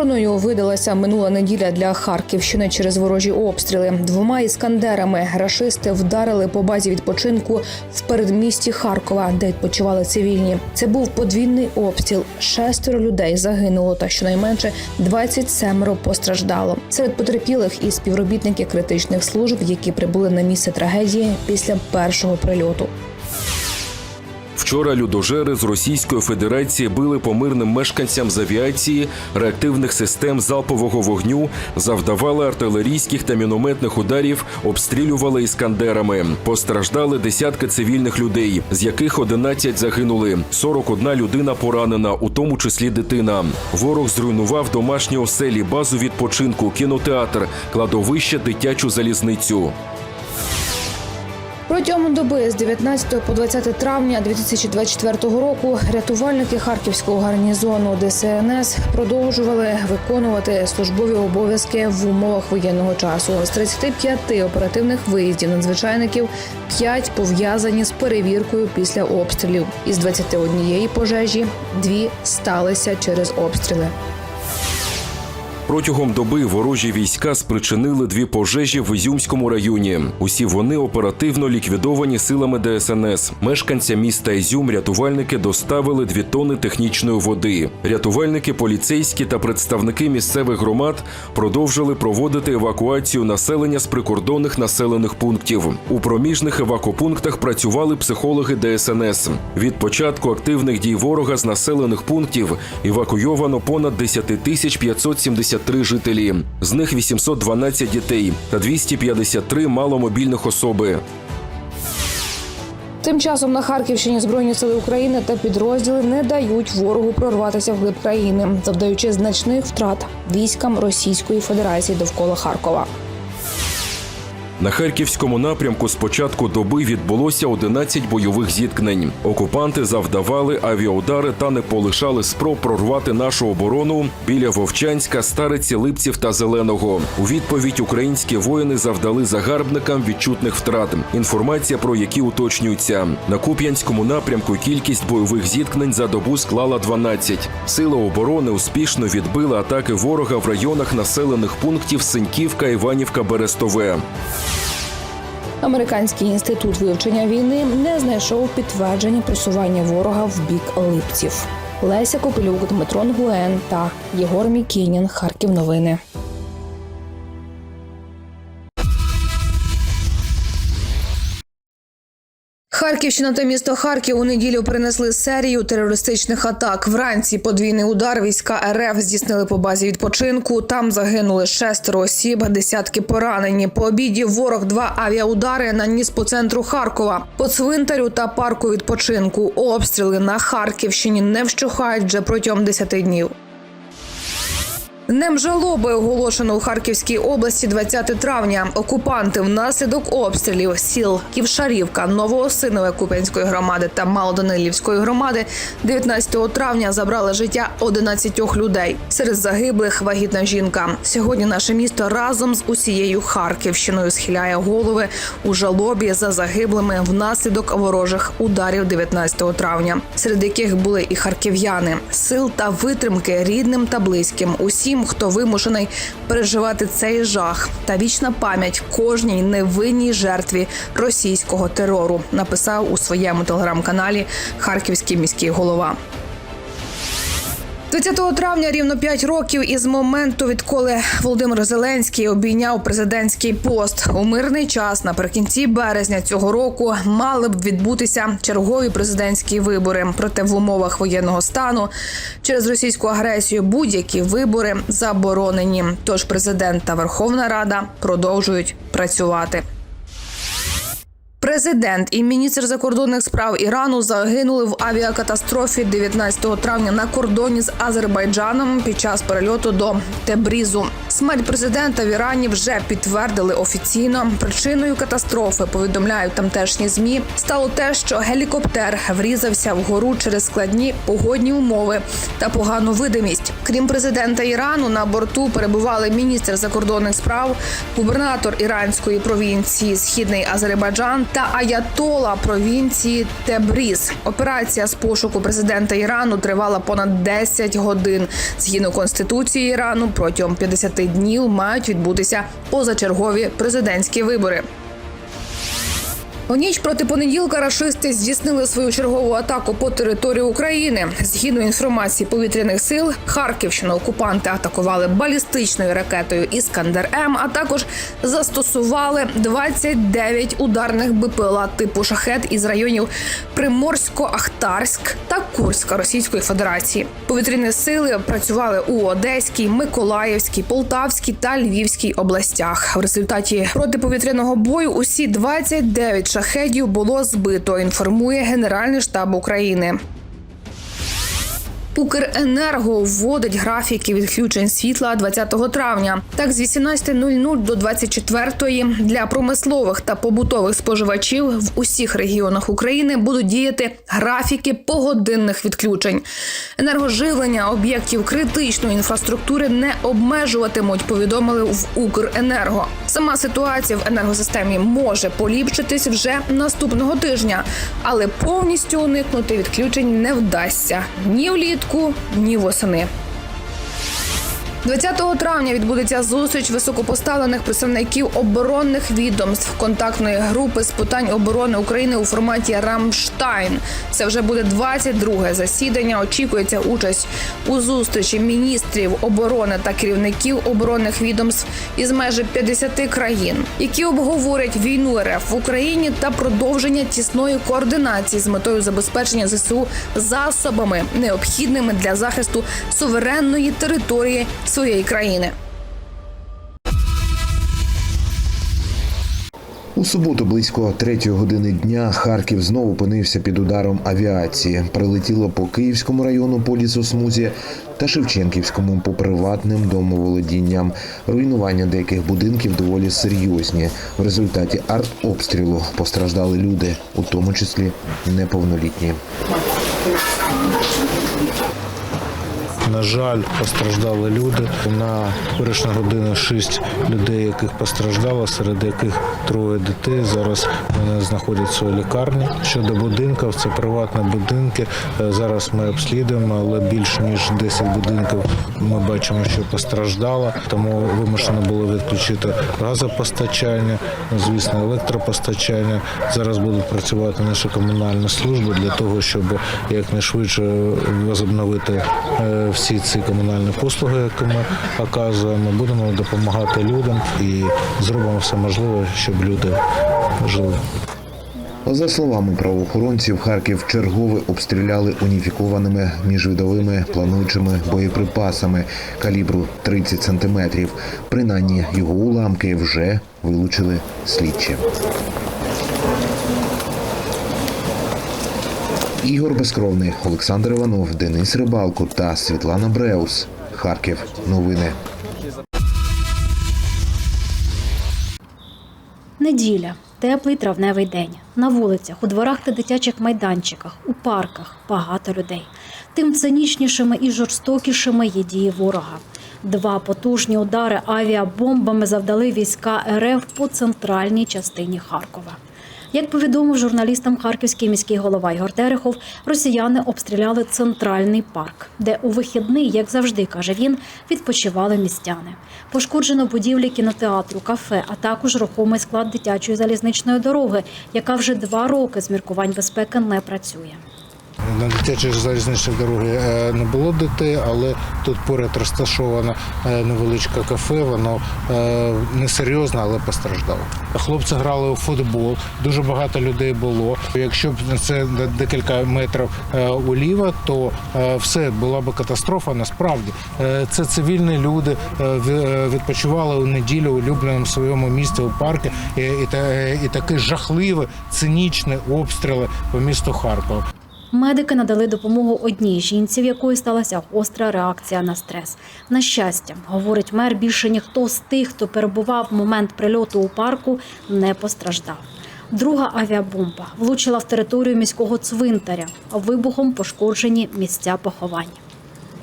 Чорною видалася минула неділя для Харківщини через ворожі обстріли. Двома іскандерами рашисти вдарили по базі відпочинку в передмісті Харкова, де відпочивали цивільні. Це був подвійний обстріл. Шестеро людей загинуло, та щонайменше 27 постраждало. Серед потерпілих і співробітники критичних служб, які прибули на місце трагедії після першого прильоту. Вчора людожери з Російської Федерації били по мирним мешканцям з авіації, реактивних систем залпового вогню, завдавали артилерійських та мінометних ударів, обстрілювали іскандерами. Постраждали десятки цивільних людей, з яких 11 загинули. 41 людина поранена, у тому числі дитина. Ворог зруйнував домашні оселі, базу відпочинку, кінотеатр, кладовище, дитячу залізницю. Протягом доби з 19 по 20 травня 2024 року рятувальники харківського гарнізону ДСНС продовжували виконувати службові обов'язки в умовах воєнного часу. З 35 оперативних виїздів надзвичайників 5 пов'язані з перевіркою після обстрілів. Із 21 пожежі дві сталися через обстріли. Протягом доби ворожі війська спричинили дві пожежі в Ізюмському районі. Усі вони оперативно ліквідовані силами ДСНС. Мешканцям міста Ізюм рятувальники доставили дві тони технічної води. Рятувальники, поліцейські та представники місцевих громад продовжили проводити евакуацію населення з прикордонних населених пунктів. У проміжних евакопунктах працювали психологи ДСНС. Від початку активних дій ворога з населених пунктів евакуйовано понад 10 тисяч 573 жителі. З них 812 дітей та 253 маломобільних особи. Тим часом на Харківщині збройні сили України та підрозділи не дають ворогу прорватися вглиб країни, завдаючи значних втрат військам Російської Федерації довкола Харкова. На харківському напрямку з початку доби відбулося 11 бойових зіткнень. Окупанти завдавали авіаудари та не полишали спроб прорвати нашу оборону біля Вовчанська, Стариці, Липців та Зеленого. У відповідь українські воїни завдали загарбникам відчутних втрат. Інформація про які уточнюються на Куп'янському напрямку. Кількість бойових зіткнень за добу склала 12. Сили оборони успішно відбили атаки ворога в районах населених пунктів Синьківка, Іванівка, Берестове. Американський інститут вивчення війни не знайшов підтвердження просування ворога в бік липців. Леся Копилюк, Дмитро Нгуен та Єгор Мікінін. Харків новини. Харківщина та місто Харків у неділю принесли серію терористичних атак. Вранці подвійний удар війська РФ здійснили по базі відпочинку. Там загинули шестеро осіб, десятки поранені. По обіді ворог два авіаудари наніс по центру Харкова, по цвинтарю та парку відпочинку. Обстріли на Харківщині не вщухають вже протягом 10 днів. Днем жалоби оголошено у Харківській області 20 травня. Окупанти внаслідок обстрілів сіл Ківшарівка, Новоосинове Куп'янської громади та Малоданилівської громади 19 травня забрали життя 11 людей. Серед загиблих вагітна жінка. Сьогодні наше місто разом з усією Харківщиною схиляє голови у жалобі за загиблими внаслідок ворожих ударів 19 травня, серед яких були і харків'яни. Сил та витримки рідним та близьким. Усім, хто вимушений переживати цей жах, та вічна пам'ять кожній невинній жертві російського терору, написав у своєму телеграм-каналі Харківський міський голова. 20 травня рівно 5 років із моменту, відколи Володимир Зеленський обійняв президентський пост у мирний час наприкінці березня цього року мали б відбутися чергові президентські вибори. Проте в умовах воєнного стану через російську агресію будь-які вибори заборонені. Тож президент та Верховна Рада продовжують працювати. Президент і міністр закордонних справ Ірану загинули в авіакатастрофі 19 травня на кордоні з Азербайджаном під час перельоту до Тебрізу. Смерть президента в Ірані вже підтвердили офіційно. Причиною катастрофи повідомляють тамтешні змі стало те, що гелікоптер врізався вгору через складні погодні умови та погану видимість. Крім президента Ірану, на борту перебували міністр закордонних справ, губернатор іранської провінції Східний Азербайджан та аятола провінції Тебріз. Операція з пошуку президента Ірану тривала понад 10 годин. Згідно конституції Ірану, протягом 50 днів мають відбутися позачергові президентські вибори. У ніч проти понеділка рашисти здійснили свою чергову атаку по території України. Згідно інформації повітряних сил, Харківщину окупанти атакували балістичною ракетою Іскандер М, а також застосували 29 ударних БПЛА типу шахет із районів Приморсько-Ахтарськ та Курська Російської Федерації. Повітряні сили працювали у Одеській, Миколаївській, Полтавській та Львівській областях. В результаті протиповітряного бою усі 29 шахедів було збито. Інформує Генеральний штаб України. Укренерго вводить графіки відключень світла 20 травня. Так, з 18.00 до 24.00 для промислових та побутових споживачів в усіх регіонах України будуть діяти графіки погодинних відключень. Енергоживлення об'єктів критичної інфраструктури не обмежуватимуть. Повідомили в Укренерго. Сама ситуація в енергосистемі може поліпшитись вже наступного тижня, але повністю уникнути відключень не вдасться ні влітку, ні восени. 20 травня відбудеться зустріч високопоставлених представників оборонних відомств контактної групи з питань оборони України у форматі Рамштайн. Це вже буде 22 засідання. Очікується участь у зустрічі міністрів оборони та керівників оборонних відомств із майже 50 країн, які обговорять війну РФ в Україні та продовження тісної координації з метою забезпечення ЗСУ засобами, необхідними для захисту суверенної території своєї країни. У суботу близько третьої години дня Харків знову опинився під ударом авіації. Прилетіло по Київському району по лісосмузі та Шевченківському по приватним домоволодінням. Руйнування деяких будинків доволі серйозні. В результаті артобстрілу постраждали люди, у тому числі неповнолітні. На жаль, постраждали люди. На вирішну годину шість людей, яких постраждало, серед яких троє дітей. Зараз вони знаходяться у лікарні. Щодо будинків, це приватні будинки. Е, Зараз ми обслідуємо, але більше ніж 10 будинків ми бачимо, що постраждало. Тому вимушено було відключити газопостачання, звісно, електропостачання. Зараз будуть працювати наші комунальні служби для того, щоб якнайшвидше возобновити е, всі ці комунальні послуги, які ми оказуємо. Будемо допомагати людям і зробимо все можливе, щоб люди жили. За словами правоохоронців, Харків чергове обстріляли уніфікованими міжвидовими плануючими боєприпасами калібру 30 сантиметрів. Принаймні його уламки вже вилучили слідчі. Ігор Безкровний, Олександр Іванов, Денис Рибалко та Світлана Бреус. Харків. Новини. Неділя, теплий травневий день. На вулицях, у дворах та дитячих майданчиках, у парках багато людей. Тим цинічнішими і жорстокішими є дії ворога. Два потужні удари авіабомбами завдали війська РФ по центральній частині Харкова. Як повідомив журналістам харківський міський голова Ігор Терехов, росіяни обстріляли центральний парк, де у вихідний, як завжди каже він, відпочивали містяни. Пошкоджено будівлі кінотеатру, кафе, а також рухомий склад дитячої залізничної дороги, яка вже два роки з міркувань безпеки не працює. На дитячій залізничній дорогі е, не було дітей, але тут поряд розташоване е, невеличке кафе. Воно е, не серйозне, але постраждало. Хлопці грали у футбол, дуже багато людей було. Якщо б це декілька метрів уліва, то все була б катастрофа. Насправді це цивільні люди ві- відпочивали у неділю у улюбленому своєму місці у парку. І, і такі жахливі, цинічні обстріли по місту Харкова. Медики надали допомогу одній жінці, в якої сталася гостра реакція на стрес. На щастя, говорить мер, більше ніхто з тих, хто перебував в момент прильоту у парку, не постраждав. Друга авіабомба влучила в територію міського цвинтаря, вибухом пошкоджені місця поховань.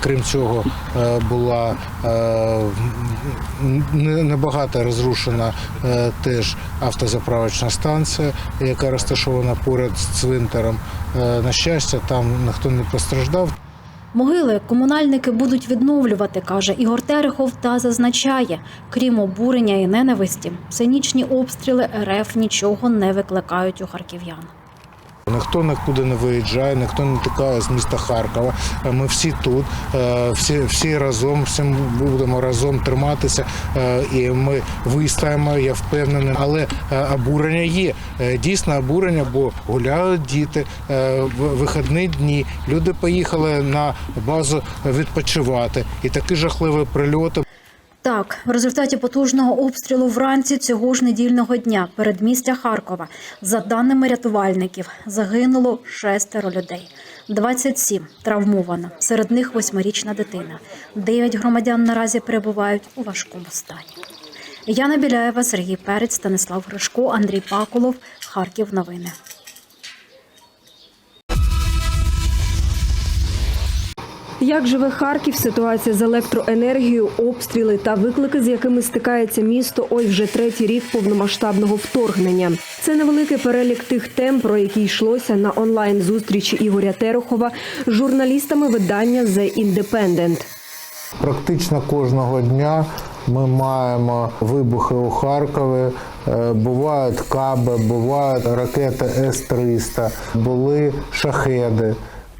Крім цього, е, була е, небагато розрушена е, теж автозаправочна станція, яка розташована поряд з цвинтаром. На щастя, там ніхто не постраждав. Могили комунальники будуть відновлювати, каже Ігор Терехов, та зазначає, крім обурення і ненависті, цинічні обстріли РФ нічого не викликають у харків'ян. Ніхто нікуди не виїжджає, ніхто не тікає з міста Харкова. Е, Ми всі тут, е, всі, всі разом, всі будемо разом триматися, е, і ми вистоїмо, я впевнений. Але обурення є. Дійсно обурення, бо гуляють діти в вихідні дні. Люди поїхали на базу відпочивати. І такі жахливі прильоти. Так, в результаті потужного обстрілу вранці цього ж недільного дня передмістя Харкова, за даними рятувальників, загинуло шестеро людей. 27 травмовано. Серед них восьмирічна дитина. Дев'ять громадян наразі перебувають у важкому стані. Яна Біляєва, Сергій Перець, Станислав Гришко, Андрій Паколов. Харків. Новини. Як живе Харків, ситуація з електроенергією, обстріли та виклики, з якими стикається місто, ой вже третій рік повномасштабного вторгнення. Це невеликий перелік тих тем, про які йшлося на онлайн зустрічі Ігоря Терехова з журналістами видання The Independent. Практично кожного дня ми маємо вибухи у Харкові. Е, Бувають каби, бувають ракети С-300, були шахеди.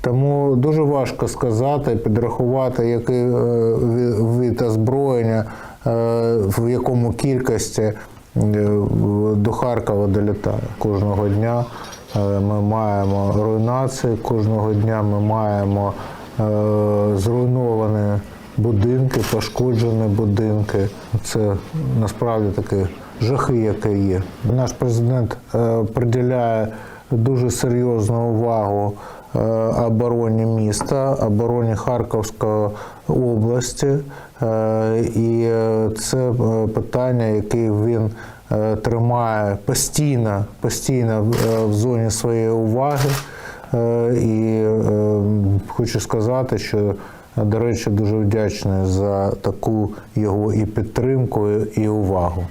Тому дуже важко сказати, підрахувати, який е, ві- вид озброєння, е, в якому кількості е, до Харкова долітає. Кожного дня ми маємо руйнації, кожного дня ми маємо зруйновані будинки, пошкоджені будинки. Це насправді такі жахи, які є. Наш президент приділяє дуже серйозну увагу обороні міста, обороні Харківської області. Е, І е, це е, питання, яке він е, тримає постійно, постійно е, в зоні своєї уваги. Е, І е, хочу сказати, що до речі, дуже вдячний за таку його і підтримку, і увагу.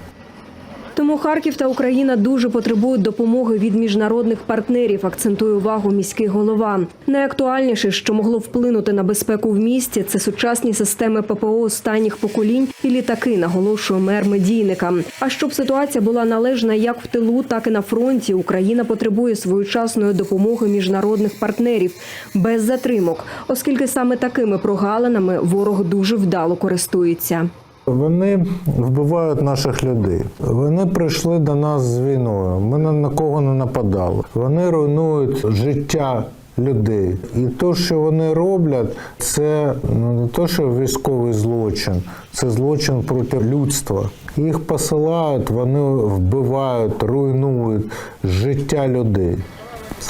Тому Харків та Україна дуже потребують допомоги від міжнародних партнерів, акцентує увагу міський голова. Найактуальніше, що могло вплинути на безпеку в місті, це сучасні системи ППО останніх поколінь і літаки, наголошує мер медійника. А щоб ситуація була належна як в тилу, так і на фронті, Україна потребує своєчасної допомоги міжнародних партнерів без затримок, оскільки саме такими прогалинами ворог дуже вдало користується. Вони вбивають наших людей. Вони прийшли до нас з війною. Ми на кого не нападали. Вони руйнують життя людей. І те, що вони роблять, це ну, не те, що військовий злочин, це злочин проти людства. Їх посилають, вони вбивають, руйнують життя людей.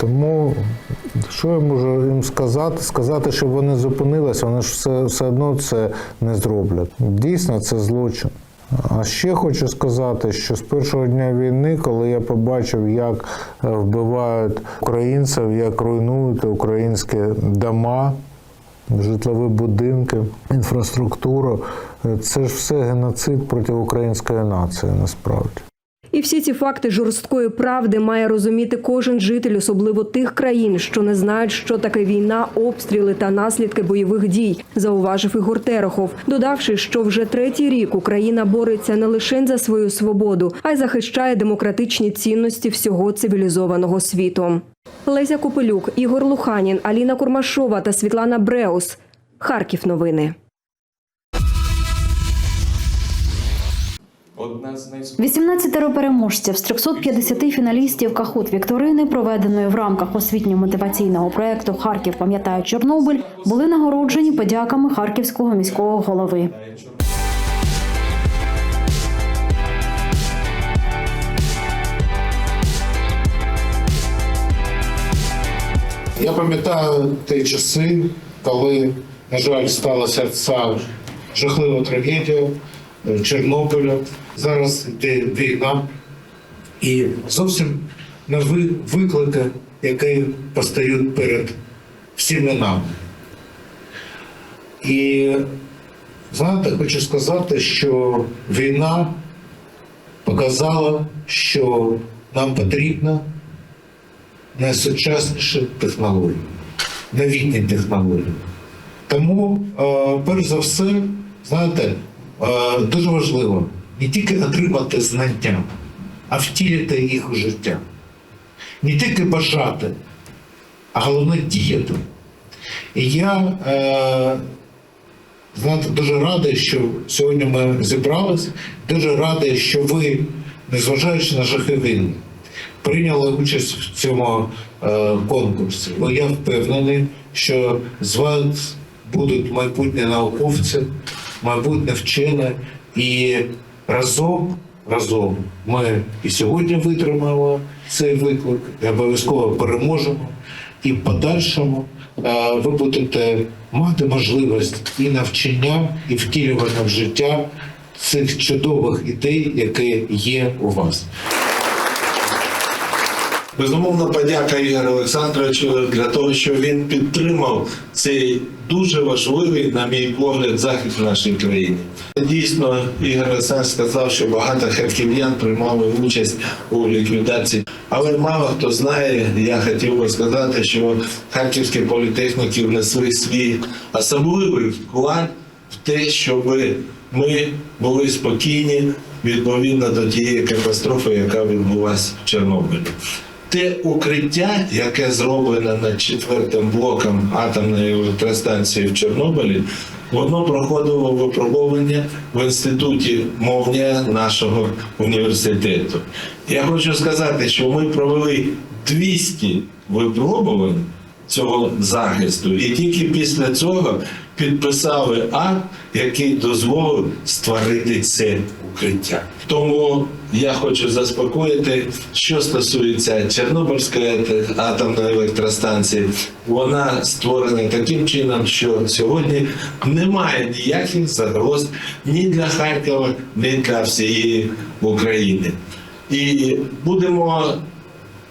Тому що я можу їм сказати? Сказати, щоб вони зупинилися, вони ж все, все одно це не зроблять. Дійсно, це злочин. А ще хочу сказати, що з першого дня війни, коли я побачив, як е, вбивають українців, як руйнують українські дома, житлові будинки, інфраструктуру, е, це ж все геноцид проти української нації насправді. І всі ці факти жорсткої правди має розуміти кожен житель, особливо тих країн, що не знають, що таке війна, обстріли та наслідки бойових дій, зауважив Ігор Терехов, додавши, що вже третій рік Україна бореться не лише за свою свободу, а й захищає демократичні цінності всього цивілізованого світу. Леся Копилюк, Ігор Луханін, Аліна Курмашова та Світлана Бреус. Харків новини. Одна з найс... 18 переможців з 350 фіналістів Кахут Вікторини, проведеної в рамках освітньо-мотиваційного проекту Харків пам'ятає Чорнобиль, були нагороджені подяками харківського міського голови. Я пам'ятаю ті часи, коли, на жаль, сталася ця жахлива трагедія Чорнобиля. Зараз йде війна і зовсім нові виклики, які постають перед всіми нами. І знаєте, хочу сказати, що війна показала, що нам потрібно найсучасніші технології, новітні технології. Тому, е, перш за все, знаєте, е, дуже важливо не тільки отримати знання, а втілити їх у життя. Не тільки бажати, а головне діяти. І я е, знаєте, дуже радий, що сьогодні ми зібрались. Дуже радий, що ви, незважаючи на жахи війни, прийняли участь в цьому е, конкурсі. Бо я впевнений, що з вас будуть майбутні науковці, майбутні вчені, і разом, разом ми і сьогодні витримаємо цей виклик, і обов'язково переможемо. І в подальшому е, ви будете мати можливість і навчання, і втілювання в життя цих чудових ідей, які є у вас. Безумовно, подяка Ігорю Олександровичу для того, що він підтримав цей дуже важливий, на мій погляд, захід в нашій країні. Дійсно, Ігор Олександрович сказав, що багато харків'ян приймали участь у ліквідації. Але мало хто знає, я хотів би сказати, що харківські політехніки внесли свій особливий вклад в те, щоб ми були спокійні відповідно до тієї катастрофи, яка відбулася в Чорнобилі. Те укриття, яке зроблено над четвертим блоком атомної електростанції в Чорнобилі, воно проходило випробування в інституті мовня нашого університету. Я хочу сказати, що ми провели 200 випробувань цього захисту, і тільки після цього підписали акт, який дозволив створити це укриття. Тому я хочу заспокоїти, що стосується Чорнобильської атомної електростанції, вона створена таким чином, що сьогодні немає ніяких загроз ні для Харкова, ні для всієї України. І будемо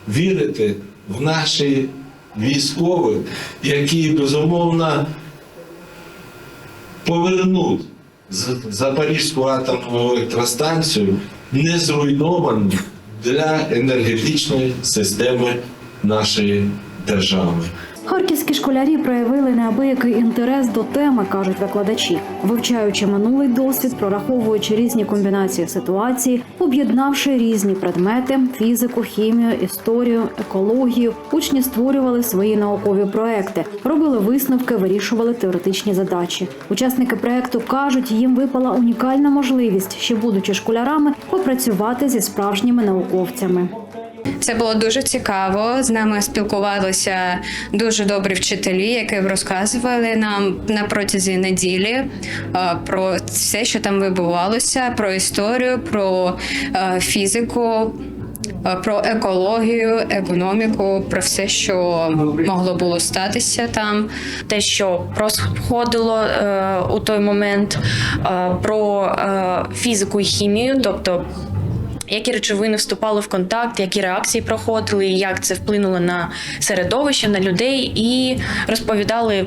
вірити в наші військових, які безумовно повернуть Запорізьку атомну електростанцію не зруйновані для енергетичної системи нашої держави. Харківські школярі проявили неабиякий інтерес до теми, кажуть викладачі, вивчаючи минулий досвід, прораховуючи різні комбінації ситуації, об'єднавши різні предмети фізику, хімію, історію, екологію. Учні створювали свої наукові проекти, робили висновки, вирішували теоретичні задачі. Учасники проекту кажуть, їм випала унікальна можливість, ще будучи школярами, попрацювати зі справжніми науковцями. Це було дуже цікаво. З нами спілкувалися дуже добрі вчителі, які розказували нам на протязі неділі е, про все, що там відбувалося, про історію, про е, фізику. е, Про екологію, економіку, про все, що могло було статися там. те, що проходило е, у той момент, е, про е, фізику і хімію, тобто які речовини вступали в контакт, які реакції проходили, як це вплинуло на середовище, на людей, і розповідали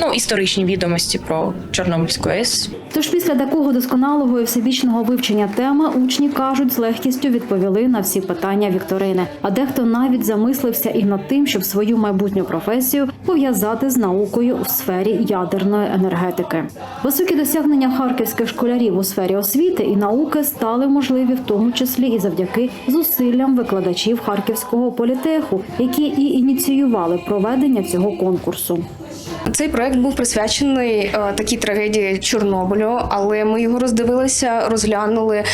ну, історичні відомості про Чорнобильську АЕС. Тож після такого досконалого і всебічного вивчення теми учні кажуть, з легкістю відповіли на всі питання вікторини. А дехто навіть замислився і над тим, щоб свою майбутню професію пов'язати з наукою у сфері ядерної енергетики. Високі досягнення харківських школярів у сфері освіти і науки стали можливі в тому числі і завдяки зусиллям викладачів харківського політеху, які і ініціювали проведення цього конкурсу. Цей проект був присвячений е, такій трагедії Чорнобилю, але ми його роздивилися, розглянули е,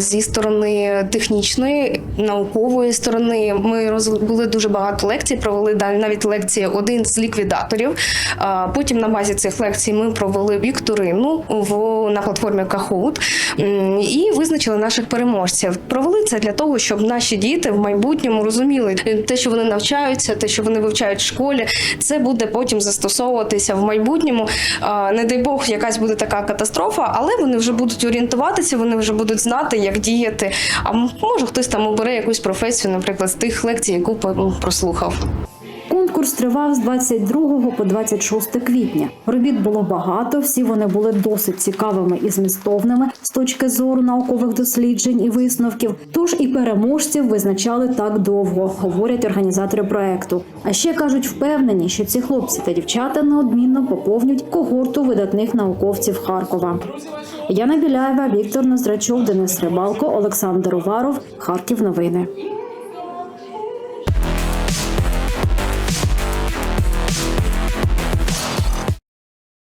зі сторони технічної наукової сторони. Ми роз... були дуже багато лекцій, провели навіть лекції один з ліквідаторів. Потім на базі цих лекцій ми провели вікторину в на платформі Kahoot і визначили наших переможців. Провели це для того, щоб наші діти в майбутньому розуміли те, що вони навчаються, те, що вони вивчають в школі, це буде потім застосовуватися в майбутньому. Не дай Бог, якась буде така катастрофа, але вони вже будуть орієнтуватися, вони вже будуть знати, як діяти. А може хтось там обере якусь професію, наприклад, з тих лекцій, яку прослухав. Конкурс тривав з 22 по 26 квітня. Робіт було багато, всі вони були досить цікавими і змістовними з точки зору наукових досліджень і висновків. Тож і переможців визначали так довго, говорять організатори проекту. А ще кажуть, впевнені, що ці хлопці та дівчата неодмінно поповнють когорту видатних науковців Харкова. Яна Біляєва, Віктор Ноздрачов, Денис Рибалко, Олександр Уваров. Харків. Новини.